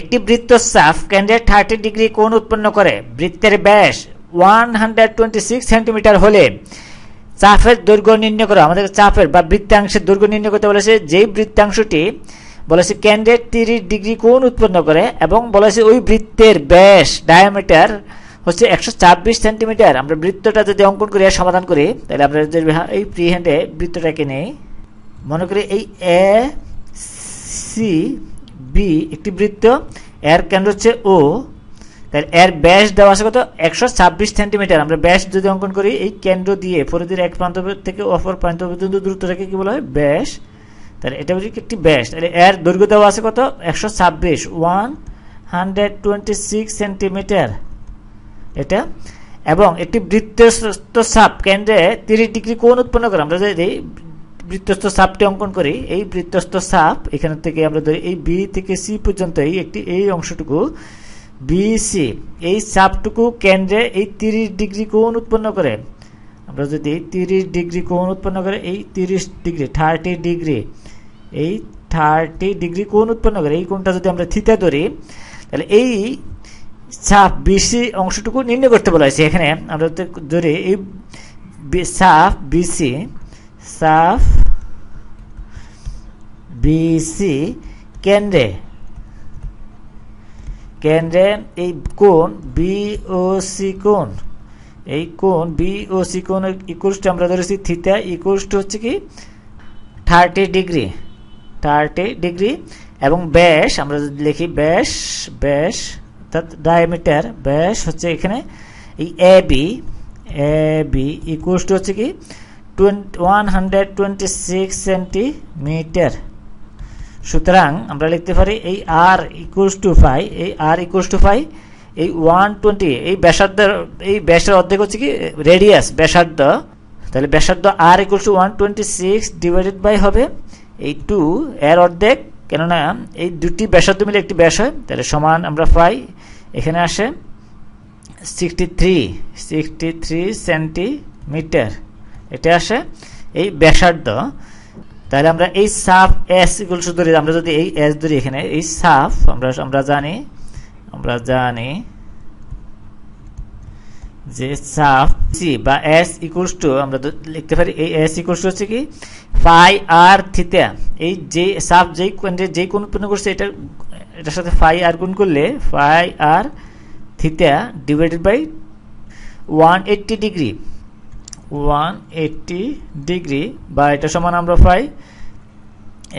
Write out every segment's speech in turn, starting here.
একটি বৃত্ত সাফ কেন্দ্রে থার্টি ডিগ্রি কোণ উৎপন্ন করে। বৃত্তের ব্যাস one hundred twenty six centimetre হলে চাপের দৈর্ঘ্য নির্ণয় করা। আমাদের চাপের বা বৃত্তাংশের দৈর্ঘ্য নির্ণয় করতে বলেছে। যেই বৃত্তাংশটি বলেছে কেন্দ্রের তিরিশ ডিগ্রি কোণ উৎপন্ন করে এবং বলেছে ওই বৃত্তের ব্যাস ডায়ামিটার হচ্ছে একশো ছাব্বিশ সেন্টিমিটার আমরা বৃত্তটা যদি অঙ্কন করি সমাধান করি, তাহলে আমরা যদি এই ফ্রি হ্যান্ডে বৃত্তটাকে নেই, মনে করি এই এ সি বি একটি বৃত্ত এর কেন্দ্র হচ্ছে ও তাহলে এর ব্যাস দেওয়া আছে কত একশো ছাব্বিশ সেন্টিমিটার আমরা ব্যাস যদি অঙ্কন করি এই কেন্দ্র দিয়ে পরিধির এক প্রান্ত থেকে অপর প্রান্ত পর্যন্ত দূরত্বটাকে কি বলা হয় ব্যাস তাহলে এটা হচ্ছে একটি ব্যাস তাহলে এর দৈর্ঘ্য দেওয়া আছে কত একশো ছাব্বিশ one hundred twenty six centimetre এটা এবং একটি বৃত্তস্থ সাপ কেন্দ্রে তিরিশ ডিগ্রি কোণ উৎপন্ন করে আমরা যদি বৃত্তস্থ সাপটি অঙ্কন করি, এই বৃত্তস্থ সাপ এখান থেকে আমরা ধরি, এই বি থেকে সি পর্যন্ত এই একটি এই অংশটুকু বিসি এই চাপটুকু কেন্দ্রে এই তিরিশ ডিগ্রি কোণ উৎপন্ন করে। আমরা যদি এই তিরিশ ডিগ্রি কোণ উৎপন্ন করে, এই তিরিশ ডিগ্রি, থার্টি ডিগ্রি, এই থার্টি ডিগ্রি কোণ উৎপন্ন করে, এই কোণটা যদি আমরা থিতে ধরি, তাহলে এই চাপ বিসি অংশটুকু নির্ণয় করতে বলা হয়েছে। এখানে আমরা ধরি, এই সাফ বিসি সাফ বিসি কেন্দ্রে। কেন্দ্রে এই কোণ বি ও সি কোণ। এই কোণ বি ও সি কোণ ইকুয়ালস আমরা ধরেছি থিতা ইকুয়ালস টু হচ্ছে কি থার্টি ডিগ্রি থার্টি ডিগ্রি এবং ব্যাস, আমরা যদি লিখি ব্যাস ব্যাস, অর্থাৎ ডায়ামিটার ব্যাস হচ্ছে এখানে এই A B A B equals to হচ্ছে কি twenty one hundred twenty six centimetre সুতরাং আমরা লিখতে পারি এই আর ইকুয়ালস টু ফাই এই আর ইকুয়ালস টু ফাই এই ওয়ান টোয়েন্টি এই ব্যাসার্ধের এই ব্যাসের অর্ধেক হচ্ছে কি রেডিয়াস ব্যাসার্ধ। তাহলে ব্যাসার্ধ R equals to one twenty six divided by হবে এই টু এর অর্ধেক। কেননা এই দুটি ব্যাসার্ধ মিলে একটি ব্যাস হয়, তাহলে সমান আমরা পাই এখানে আসে sixty three sixty three centimetre এটা আসে এই ব্যাসার্ধ। তাহলে আমরা এই সাফ এস ইকুয়ালস ধরি, আমরা যদি এই এস ধরি এখানে, এই সাফ, আমরা আমরা জানি আমরা জানি যে সাফ সি বা এস ইকুয়ালস টু আমরা লিখতে পারি এই এস ইকুয়ালস টু হচ্ছে কি ফাই আর থিতা এই যে সাফ যেই যেই কোন উৎপন্ন করছে এটা এটার সাথে ফাই আর গুণ করলে pi R theta divided by one eighty degree one eighty degree বা এটা সমান আমরা পাই।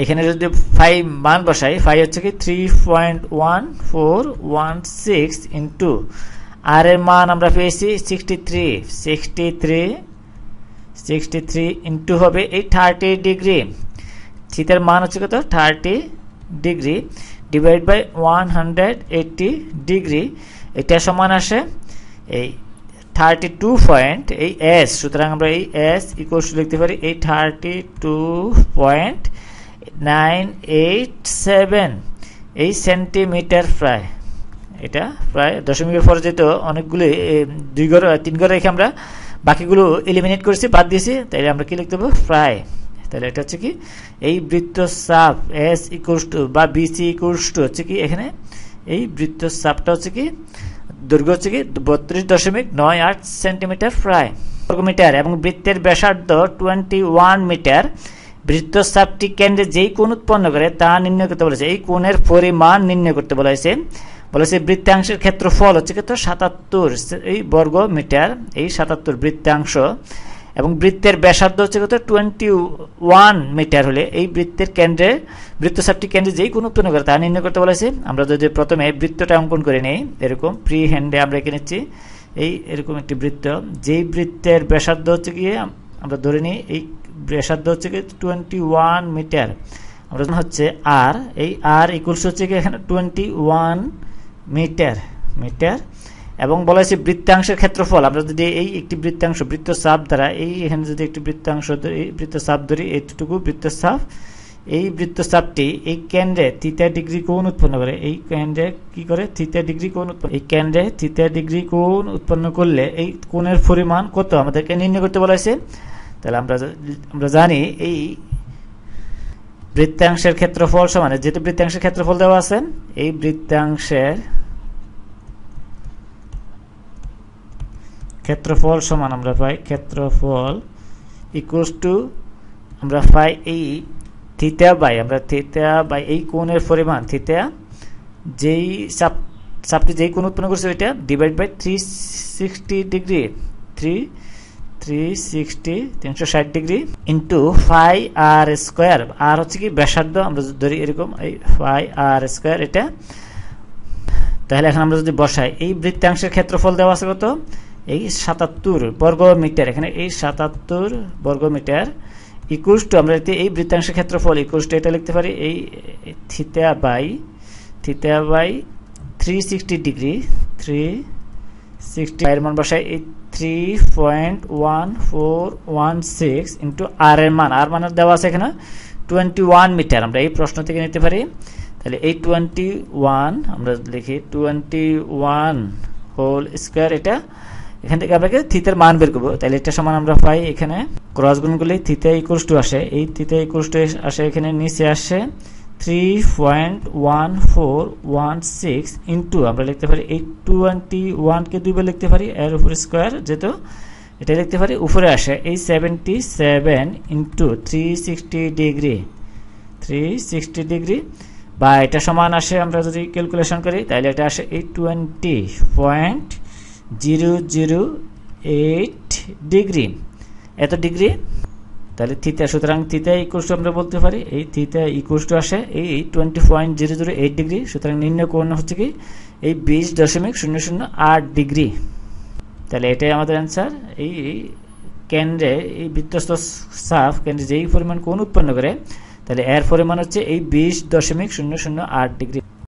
এখানে যদি ফাই মান বসাই, ফাই হচ্ছে কি three point one four one six into R এর মান আমরা পেয়েছি sixty three sixty three sixty three into হবে এই থার্টি ডিগ্রি। শীতের মান হচ্ছে কত? Thirty degree divide by one hundred eighty degree. এটা সমান আসে এই থার্টি টু পয়েন্ট এই এস সুতরাং আমরা এই এস ইকুয়ালস লিখতে পারি এই thirty two point nine eight seven এই সেন্টিমিটার প্রায়। এটা প্রায় দশমিকের পরে যেহেতু অনেকগুলি দুই ঘর, তিন ঘর রেখে আমরা বাকিগুলো এলিমিনেট করেছি, বাদ দিয়েছি, তাইলে আমরা কি লিখতে পারব? প্রায়। তাহলে এটা হচ্ছে কি? এই বৃত্ত সাপ এস ইকুয়ালস টু বা বিসি ইকুয়ালস টু হচ্ছে কি এখানে? এই বৃত্ত সাপটা হচ্ছে কি? দৈর্ঘ্য হচ্ছে কি বত্রিশ দশমিক নয় আট সেন্টিমিটার প্রায়। বর্গমিটার এবং বৃত্তের ব্যাসার্ধ টোয়েন্টি ওয়ান মিটার। বৃত্ত বৃত্তচাপটি কেন্দ্রে যেই কোণ উৎপন্ন করে তা নির্ণয় করতে বলেছে। এই কোণের পরিমাণ নির্ণয় করতে বলেছে। বলেছে বৃত্তাংশের ক্ষেত্রফল হচ্ছে কত? সাতাত্তর। এই বর্গ মিটার এই সাতাত্তর বৃত্তাংশ এবং বৃত্তের ব্যাসার্ধ হচ্ছে কত? টোয়েন্টি ওয়ান মিটার হলে এই বৃত্তের কেন্দ্রে বৃত্ত বৃত্তচাপটি কেন্দ্রে যেই কোনো উৎপন্ন করে তা নির্ণয় করতে বলেছে। আমরা যদি প্রথমে বৃত্তটা অঙ্কন করে নিই, এরকম ফ্রি হ্যান্ডে আমরা এঁকে নিচ্ছি। এই এরকম একটি বৃত্ত, যেই বৃত্তের ব্যাসার্ধ হচ্ছে গিয়ে, আমরা ধরে নিই, এই ব্যাসার্ধ হচ্ছে গিয়ে টোয়েন্টি ওয়ান মিটার আমরা হচ্ছে আর এই আর ইকুয়ালস হচ্ছে গিয়ে এখানে টোয়েন্টি ওয়ান মিটার মিটার এবং বলা হয়েছে বৃত্তাংশের ক্ষেত্রফল। আমরা যদি এই একটি বৃত্তাংশ বৃত্ত চাপ দ্বারা এই এখানে যদি একটি বৃত্তাংশ ধরি বৃত্ত চাপ ধরি এইটুকু বৃত্ত চাপ এই বৃত্তচাপটি এই কেন্দ্রে থিতা ডিগ্রি কোণ উৎপন্ন করে। এই কেন্দ্রে কি করে? থিতা ডিগ্রি কোণ উৎপন্ন এই কেন্দ্রে থিতা ডিগ্রি কোণ উৎপন্ন করলে এই কোণের পরিমাণ কত? আমাদেরকে নির্ণয় করতে বলা হয়েছে তাহলে আমরা আমরা জানি এই বৃত্তাংশের ক্ষেত্রফল সমান যেহেতু বৃত্তাংশের ক্ষেত্রফল দেওয়া আছে, এই বৃত্তাংশের ক্ষেত্রফল সমান আমরা পাই ক্ষেত্রফল ইকুয়ালস টু আমরা পাই এই থিতা বাই আমরা থিতা বাই এই কোণের পরিমাণ থিতা যেই চাপ, চাপটি যেই কোণ উৎপন্ন করছে ওইটা divide by three sixty degree three three sixty তিনশো ষাট degree into pi R square R হচ্ছে কি ব্যাসার্ধ, আমরা ধরি এরকম, এই ফাই আর স্কোয়ার এটা, তাহলে এখন আমরা যদি বসাই, এই বৃত্তাংশের ক্ষেত্রফল দেওয়া আছে কত? এই সাতাত্তর বর্গ মিটার এখানে এই সাতাত্তর বর্গ মিটার ইকুয়ালস আমরা এই বৃত্তাংশের ক্ষেত্রফল ইকুয়ালস টু এটা লিখতে পারি, এই theta by theta by three sixty degree three sixty এর মান বসাই এই three point one four one six into R এর মান। আর মানের দেওয়া আছে এখানে টোয়েন্টি ওয়ান মিটার আমরা এই প্রশ্ন থেকে নিতে পারি। তাহলে এই টোয়েন্টি ওয়ান আমরা লিখি টোয়েন্টি ওয়ান হোল স্কোয়ার এটা এখান থেকে আপনাকে থিতের মান বের করব। তাহলে এটা সমান আমরা পাই এখানে। ক্রস গুণগুলি থিতে ইকুয়ালস টু আসে। এই থিতে ইকুয়ালস টু আসে এখানে, নিচে আসে three point one four one six into আমরা লিখতে পারি এই টোয়েন্টি ওয়ানকে দুইবার লিখতে পারি, এর উপর স্কোয়ার যেহেতু এটা লিখতে পারি, উপরে আসে। এই seventy seven into three sixty degree three sixty degree বা এটা সমান আসে আমরা যদি ক্যালকুলেশন করি তাহলে এটা আসে এই twenty point zero zero eight degree. এত ডিগ্রি? তাহলে থিতা, সুতরাং থিতা ইকুয়াস টু আমরা বলতে পারি, এই থিতা ইকুয়াস টু আসে এই twenty point zero zero eight degree, সুতরাং নিম্ন কোণ হচ্ছে কি, এই বিশ দশমিক শূন্য শূন্য আট ডিগ্রি। তাহলে এটাই আমাদের অ্যান্সার এই কেন্দ্রে এই বিধ্বস্ত সাফ কেন্দ্রে যেই পরিমাণ কোণ উৎপন্ন করে, তাহলে এর পরিমাণ হচ্ছে এই বিশ দশমিক শূন্য শূন্য আট ডিগ্রি।